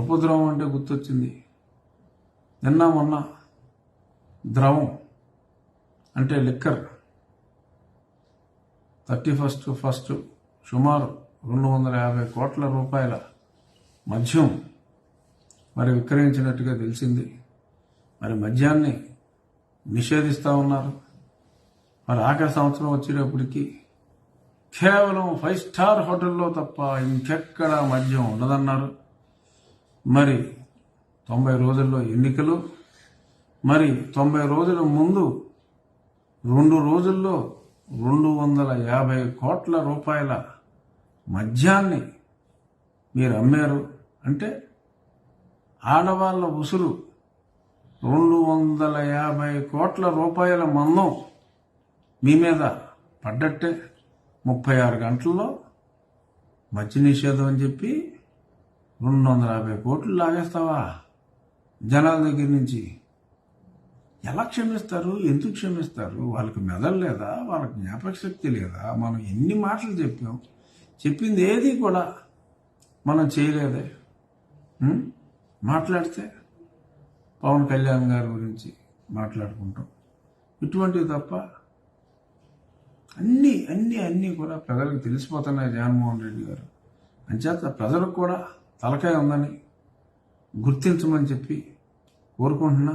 మరి అంటే గుర్తొచ్చింది. నిన్న మొన్న ద్రవం అంటే లిక్కర్. థర్టీ ఫస్ట్ ఫస్ట్ సుమారు రెండు వందల యాభై కోట్ల రూపాయల మద్యం మరి విక్రయించినట్టుగా తెలిసింది. మరి మద్యాన్ని నిషేధిస్తూ ఉన్నారు. మరి ఆఖరి సంవత్సరం వచ్చేటప్పటికి కేవలం ఫైవ్ స్టార్ హోటల్లో తప్ప ఇంకెక్కడ మద్యం ఉండదన్నారు. మరి తొంభై రోజుల్లో ఎన్నికలు మరి తొంభై రోజుల ముందు రెండు రోజుల్లో రెండు వందల యాభై కోట్ల రూపాయల మద్యాన్ని మీరు అమ్మారు. అంటే ఆడవాళ్ళ ఉసురు రెండు వందల యాభై కోట్ల రూపాయల మందం మీ మీద పడ్డట్టే. ముప్పై ఆరు గంటల్లో మద్య నిషేధం అని చెప్పి రెండు వందల యాభై కోట్లు లాగేస్తావా? జనాల దగ్గర నుంచి. ఎలా క్షమిస్తారు? ఎందుకు క్షమిస్తారు? వాళ్ళకి మెదడు లేదా? వాళ్ళకి జ్ఞాపక శక్తి లేదా? మనం ఎన్ని మాటలు చెప్పాం? చెప్పింది ఏది కూడా మనం చేయలేదే. మాట్లాడితే పవన్ కళ్యాణ్ గారి గురించి మాట్లాడుకుంటాం. ఇటువంటివి తప్ప అన్నీ అన్నీ అన్నీ కూడా ప్రజలకు తెలిసిపోతున్నాయి జగన్మోహన్ రెడ్డి గారు. అంచేత ప్రజలకు కూడా తలకాయ ఉందని గుర్తించమని చెప్పి కోరుకుంటున్నా.